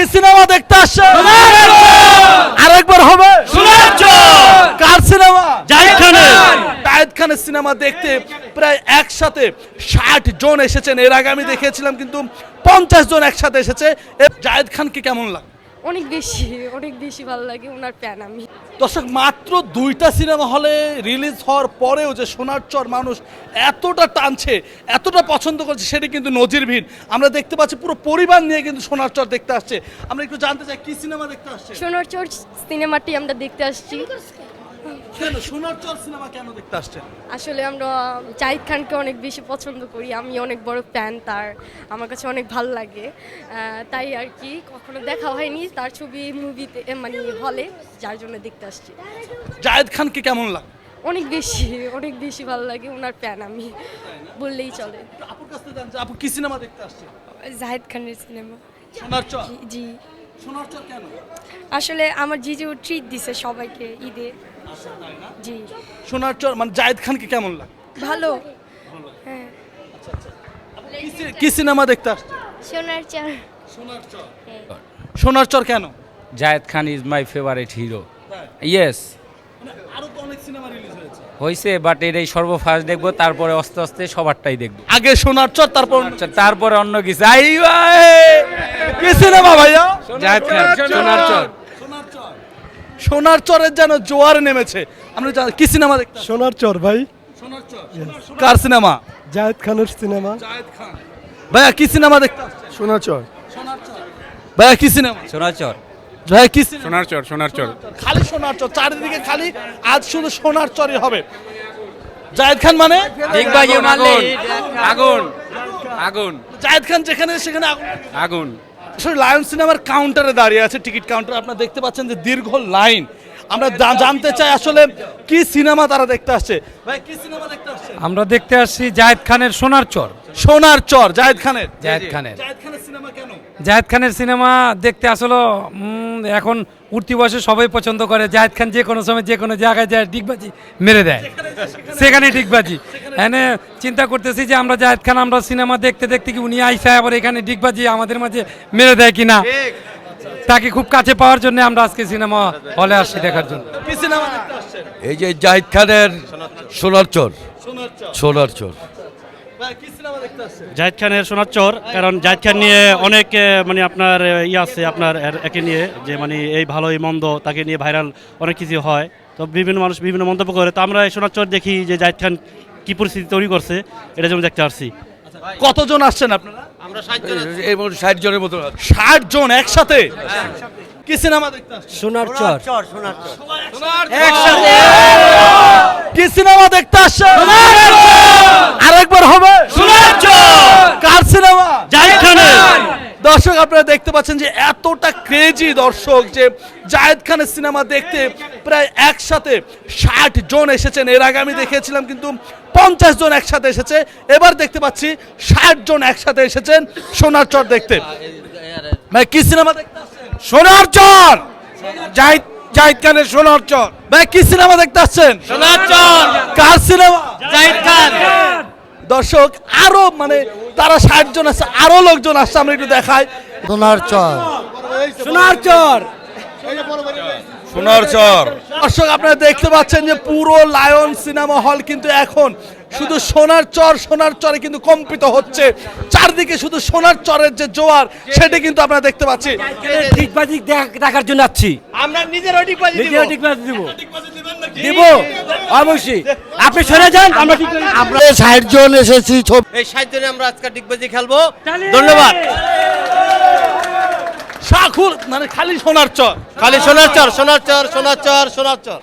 এই সিনেমা দেখতে আসছে আরেকবার হবে। কার সিনেমা? জাহিদ খানের। জাহিদ খানের সিনেমা দেখতে প্রায় একসাথে ষাট জন এসেছেন। এর আগে আমি দেখেছিলাম কিন্তু পঞ্চাশ জন একসাথে এসেছে। জাহিদ খানকে কেমন লাগে? অনেক বেশি অনেক বেশি ভালো লাগে ওনার প্যান আমি। দর্শক মাত্র দুইটা সিনেমা হলে রিলিজ হওয়ার পরেও যে সোনার চর মানুষ এতটা টানছে এতটা পছন্দ করছে সেটা কিন্তু নজিরবিহীন। আমরা দেখতে পাচ্ছি পুরো পরিবার নিয়ে কিন্তু সোনার চর দেখতে আসছে। আমরা একটু জানতে চাই কি সিনেমা দেখতে আসছে? সোনার চর সিনেমাটি আমরা দেখতে আসছি। কেন? সোনার চর সিনেমা কেন দেখতে আসছেন? আসলে আমরা জাহিদ খানকে অনেক বেশি পছন্দ করি। আমি অনেক বড় ফ্যান তার আমার কাছে অনেক ভালো লাগে। তাই আর কি কখনো দেখা হয়নি তার ছবি মুভিতে মানে হলে যার জন্য দেখতে আসছি। জায়েদ খানকে কেমন লাগে? অনেক বেশি অনেক বেশি ভালো লাগে ওনার প্যান আমি বললেই চলে। আপুর কাছ থেকে জানতে আপু কি সিনেমা দেখতে আসছে? জাহিদ খানের সিনেমা। সোনার চর? জি সোনার চর কেন? আসলে আমার জিজু ট্রিট দিছে সবাইকে ঈদে। জি। সোনার চর মানে জায়েদ খানকে কেমন লাগে? ভালো। হ্যাঁ। কি সিনেমা দেখতে আসছে সোনার চার। সোনার চর। সোনার চর কেন? Zayed Khan is my favourite hero yes আরও তো অনেক সিনেমা রিলিজ হয়েছে। হয়েছে বাট এটাই সর্বফার্স্ট দেখব তারপরে আস্তে আস্তে সবারটাই দেখব। আগে সোনার চর তারপর আচ্ছা তারপরে অন্য কিছু। আই ভাই কি সিনেমা ভাইয়া? জায়েদ খান সোনার চর। সোনার চরের যেন জোয়ার নেমেছে। আমরা জানি- কি সিনেমা দেখতে সোনার চর ভাই। সোনার চর কার সিনেমা? জায়েদ খানের সিনেমা। জায়েদ খান। ভাইয়া কি সিনেমা দেখতে আসছে? সোনার চর। ভাইয়া কি সিনেমা? সোনার চর। ভাইয়া কি সোনার চর সোনার চর। খালি সোনার চর চারিদিকে খালি আজ শুধু সোনার চরই হবে। জায়েদ খান মানে? মারলে আগুন আগুন। জায়েদ খান যেখানে সেখানে আগুন। আগুন। আসলে লায়ন সিনেমার কাউন্টারে দাঁড়িয়ে আছে টিকিট কাউন্টার আপনারা দেখতে পাচ্ছেন যে দীর্ঘ লাইন। আমরা জানতে চাই আসলে কি সিনেমা তারা দেখতে আসছে। ভাই কি সিনেমা দেখতে আসছে? আমরা দেখতে আসছি জায়েদ খানের সোনার চর। সোনার চর জায়েদ খানের। জায়েদ খানের জায়েদ খানের সিনেমা দেখতে আসলে এখন উঠতি বয়সে সবাই পছন্দ করে। জায়েদ খান যে কোনো সময় যে কোনো জায়গায় যায় ডিগবাজি মেরে দেয়। সেখানে ডিগবাজি। এনে চিন্তা করতেছি যে আমরা জায়েদ খান আমরা সিনেমা দেখতে দেখতে কি উনি আইসা আবার এখানে ডিগবাজি আমাদের মাঝে মেরে দেয় কিনা? তাকে খুব কাছে পাওয়ার জন্য আমরা আজকে সিনেমা হলে আসছি দেখার জন্য। সিনেমা এই যে জাহিদ খানের সোনার চর। সোনার চর। সোনার চর জাহিদ খানের সোনার চর কারণ জাহিদ খান নিয়ে অনেক মানে আপনার এ, ইয়ে আছে আপনার একে নিয়ে যে মানে এই ভালো এই মন্দ তাকে নিয়ে ভাইরাল অনেক কিছু হয়। তো বিভিন্ন মানুষ বিভিন্ন মন্তব্য করে। তো আমরা এই সোনার চর দেখি যে জাহিদ খান কি পরিস্থিতি তৈরি করছে এটা যেমন দেখতে পারছি। কতজন আসছেন আপনারা? এই মতো ষাট জনের মতো। ষাট জন একসাথে? কি সিনেমা দেখতে আসছেন? সোনার চর। কি সিনেমা দেখতে আসছেন আরেকবার হবে কার সিনেমা জাহিদ খানের দর্শক আপনারা দেখতে পাচ্ছেন যে এতটা ক্রেজি দর্শক যে জায়েদ খানের সিনেমা দেখতে প্রায় একসাথে ষাট জন এসেছেন। এর আগে আমি দেখেছিলাম কিন্তু পঞ্চাশ জন একসাথে এসেছে। এবার দেখতে পাচ্ছি ষাট জন একসাথে এসেছেন সোনার চর দেখতে। ভাই কি সিনেমা দেখতে সোনার চর! জাহিদ জাহিদ খানের সোনার চর। ভাই কি সিনেমা দেখতে আসছেন? সোনার চর! কার সিনেমা? জাহিদ খান। দর্শক আরও মানে তারা ষাট জন আছে আরও লোকজন আসছে আমরা একটু দেখাই। সোনার চর। সোনার চর। সোনার চর। দর্শক আপনারা দেখতে পাচ্ছেন যে পুরো লায়ন সিনেমা হল কিন্তু এখন শুধু সোনার চর সোনার চরে কিন্তু কম্পিত হচ্ছে। চারদিকে শুধু সোনার চরের যে জোয়ার সেটা কিন্তু আপনারা দেখতে পাচ্ছি। ডিগবাজি দেখার জন্য আসছি। আমরা ডিগবাজি দিব। দিব। অবশ্যই। আপনি সরে যান আমরা আমরা ষাট জন এসেছি এই ষাট জনে আমরা আজকে ডিগবাজি খেলব। ধন্যবাদ। শাকুর মানে খালি সোনার চর। খালি সোনার চর সোনার চর সোনার চর সোনার চর।